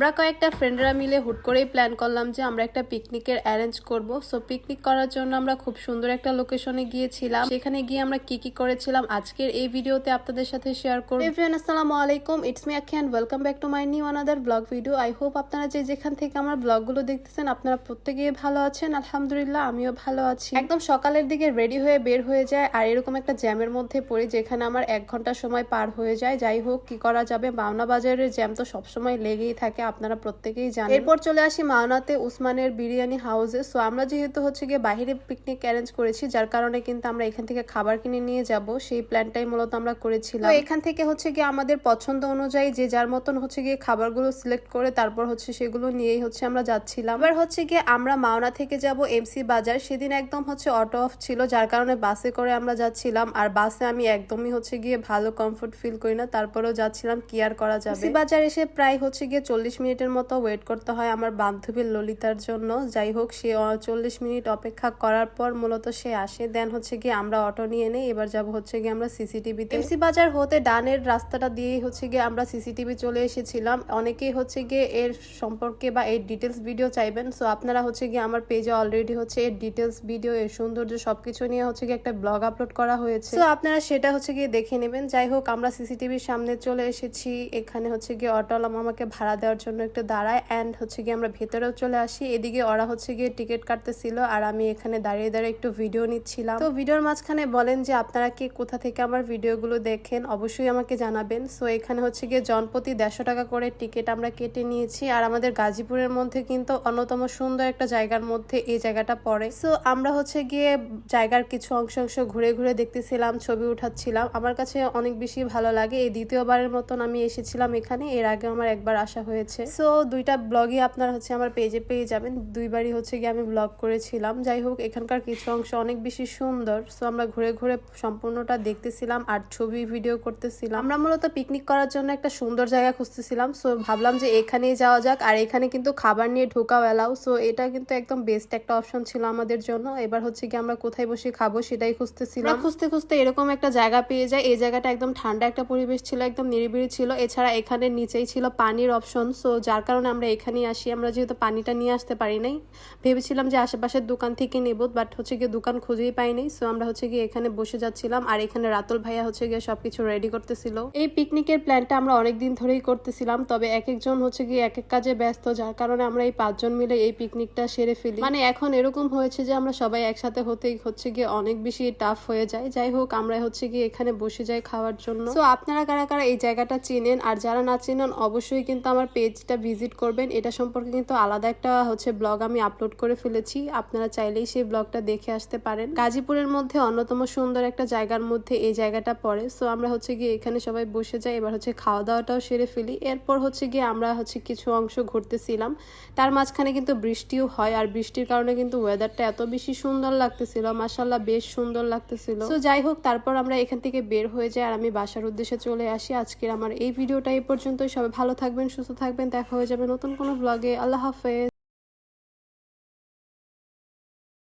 আমরা কয়েকটা ফ্রেন্ডরা মিলে হুট করেই প্ল্যান করলাম যে আমরা একটা পিকনিকের অ্যারেঞ্জ করব। সো পিকনিক করার জন্য আমরা খুব সুন্দর একটা লোকেশনে গিয়েছিলাম। সেখানে গিয়ে আমরা কি কি করেছিলাম আজকের এই ভিডিওতে আপনাদের সাথে শেয়ার করব। এভরিওয়ান আসসালামু আলাইকুম। It's me Akhi welcome back to my new another blog video I hope আপনারা যে যেখান থেকে আমার ব্লগগুলো দেখতেছেন, আপনারা প্রত্যেকেই ভালো আছেন। আলহামদুলিল্লাহ, আমিও ভালো আছি। একদম সকালের দিকে রেডি হয়ে বের হয়ে যায় আর এরকম একটা জ্যামের মধ্যে পড়ি যেখানে আমার এক ঘণ্টা সময় পার হয়ে যায়। যাই হোক, কি করা যাবে? মাওনা বাজারের জ্যাম তো সবসময় লেগেই থাকে। আপনারা প্রত্যেকেই জানেন। এরপর চলে আসি মাওনাতে উসমানের বিরিয়ানি হাউসে। সো আমরা যেহেতু হচ্ছে গিয়ে বাইরে পিকনিক অ্যারেঞ্জ করেছি যার কারণে কিন্তু আমরা এখান থেকে খাবার কিনে নিয়ে যাব। সেই প্ল্যানটাই মূলত আমরা করেছিলাম। এখান থেকে হচ্ছে গিয়ে আমাদের পছন্দ অনুযায়ী যে যার মতন হচ্ছে গিয়ে খাবারগুলো সিলেক্ট করে তারপর হচ্ছে সেগুলো নিয়েই হচ্ছে আমরা যাচ্ছিলাম। এবার হচ্ছে গিয়ে আমরা মাওনা থেকে যাব এমসি বাজার। সেদিন একদম হচ্ছে অটো অফ ছিল যার কারণে বাসে করে আমরা যাচ্ছিলাম। আর বাসে আমি একদমই হচ্ছে গিয়ে ভালো কমফোর্ট ফিল করি না। তারপরেও যাচ্ছিলাম কি আর করা যাবে। বাজার এসে প্রায় হচ্ছে গিয়ে চল্লিশ মিনিটের মতো ওয়েট করতে হয় আমার বান্ধবীর ললিতার জন্য। যাই হোক, সে চল্লিশ মিনিট অপেক্ষা করার পর মূলত সে আসে। দেন হচ্ছে গিয়ে আমরা অটো নিয়ে নেই, এবার যাব হচ্ছে গিয়ে আমরা সিসিটিভিতে। এমসি বাজার হতে ডানের রাস্তাটা দিয়েই হচ্ছে গিয়ে আমরা সিসিটিভি চলে এসেছিলাম। অনেকেই হচ্ছে গিয়ে এর সম্পর্কে বা এর ডিটেলস ভিডিও চাইবেন। সো আপনারা হচ্ছে গিয়ে আমার পেজে অলরেডি হচ্ছে এর ডিটেলস ভিডিও এর সৌন্দর্য সবকিছু নিয়ে হচ্ছে গিয়ে একটা ব্লগ আপলোড করা হয়েছে। তো আপনারা সেটা হচ্ছে গিয়ে দেখে নেবেন। যাই হোক, আমরা সিসিটিভির সামনে চলে এসেছি। এখানে হচ্ছে গিয়ে অটোওয়ালা আমাকে ভাড়া দেওয়ার জন্য একটু দাঁড়ায় অ্যান্ড হচ্ছে গিয়ে আমরা ভেতরেও চলে আসি। এদিকে ওরা হচ্ছে গিয়ে টিকিট কাটতেছিল আর আমি এখানে দাঁড়িয়ে দাঁড়িয়ে একটু ভিডিও নিচ্ছিলাম। তো ভিডিওর মাঝখানে বলেন যে আপনারা কে কোথা থেকে আমার ভিডিওগুলো দেখেন, অবশ্যই আমাকে জানাবেন। সো এখানে হচ্ছে গিয়ে জনপ্রতি দেড়শো টাকা করে টিকিট আমরা কেটে নিয়েছি আর আমাদের গাজীপুরের মধ্যে কিন্তু অন্যতম সুন্দর একটা জায়গার মধ্যে এই জায়গাটা পড়ে। সো আমরা হচ্ছে গিয়ে জায়গার কিছু অংশ অংশ ঘুরে ঘুরে দেখতেছিলাম, ছবি উঠাচ্ছিলাম। আমার কাছে অনেক বেশি ভালো লাগে। এই দ্বিতীয়বারের মতন আমি এসেছিলাম এখানে। এর আগে আমার একবার আসা হয়েছে। সো দুইটা ব্লগই আপনারা হচ্ছে আমার পেজে পেয়ে যাবেন। দুইবারই হচ্ছে গিয়ে আমি ব্লগ করেছিলাম। যাই হোক এখানকার কিছু অংশ অনেক বেশি সুন্দর। সো আমরা ঘুরে ঘুরে সম্পূর্ণটা দেখতেছিলাম আর ছবি ভিডিও করতেছিলাম। আমরা মূলত পিকনিক করার জন্য একটা সুন্দর জায়গা খুঁজতেছিলাম। সো ভাবলাম যে এখানেই যাওয়া যাক। আর এখানে কিন্তু খাবার নিয়ে ঢোকাও এলাও সো এটা কিন্তু একদম বেস্ট একটা অপশন ছিল আমাদের জন্য। এবার হচ্ছে কি আমরা কোথায় বসে খাব সেটাই খুঁজতেছিলাম। খুঁজতে খুঁজতে এরকম একটা জায়গা পেয়ে যায় এই জায়গাটা একদম ঠান্ডা একটা পরিবেশ ছিল একদম নিরিবিড়ি ছিল। এছাড়া এখানে নিচেই ছিল পানির অপশন সো যার কারণে আমরা এখানেই আসি। আমরা যেহেতু পানিটা নিয়ে আসতে পারি নাই, ভেবেছিলাম যে আশেপাশের দোকান থেকে নেব বাট হচ্ছে গিয়ে দোকান খুঁজেই পাইনি সো আমরা হচ্ছে গিয়ে এখানে বসে যাচ্ছিলাম, আর এখানে রাতুল ভাইয়া হচ্ছে গিয়ে সবকিছু রেডি করতেছিল। এই পিকনিকের প্ল্যানটা আমরা অনেক দিন ধরেই করতেছিলাম, তবে এক একজন হচ্ছে গিয়ে এক এক কাজে ব্যস্ত, যার কারণে আমরা এই পাঁচজন মিলে এই পিকনিকটা সেরে ফেলি। মানে এখন এরকম হয়েছে যে আমরা সবাই একসাথে হতেই হচ্ছে গিয়ে অনেক বেশি টাফ হয়ে যায়। যাই হোক, আমরা হচ্ছে গিয়ে এখানে বসে যাই খাওয়ার জন্য। তো আপনারা কারা কারা এই জায়গাটা চেনেন, আর যারা না চেনেন, অবশ্যই কিন্তু আমার পেজটা ভিজিট করবেন। এটা সম্পর্কে কিন্তু আলাদা একটা হচ্ছে ব্লগ আমি আপলোড করে ফেলেছি। আপনারা চাইলেই সেই ব্লগটা দেখে আসতে পারেন। গাজীপুরের মধ্যে অন্যতম সুন্দর একটা জায়গার মধ্যে এই জায়গাটা পড়ে। সো আমরা হচ্ছে গিয়ে এখানে সবাই বসে যাই। এবার হচ্ছে খাওয়া দাওয়াটাও সেরে ফেলি। এরপর হচ্ছে গিয়ে আমরা হচ্ছে কিছু অংশ ঘুরতেছিলাম। তার মাঝখানে কিন্তু বৃষ্টিও হয় আর বৃষ্টির কারণে কিন্তু ওয়েদারটা এত বেশি সুন্দর লাগতেছিল। মাসাল্লাহ বেশ সুন্দর লাগতেছিল। তো যাই হোক, তারপর আমরা এখান থেকে বের হয়ে যাই আর আমি বাসার উদ্দেশ্যে চলে আসি। আজকের আমার এই ভিডিওটা এই পর্যন্তই। সবাই ভালো থাকবেন, সুস্থ থাকবেন দেখা হয়ে যাবে নতুন কোনো ব্লগে আল্লাহ হাফেজ।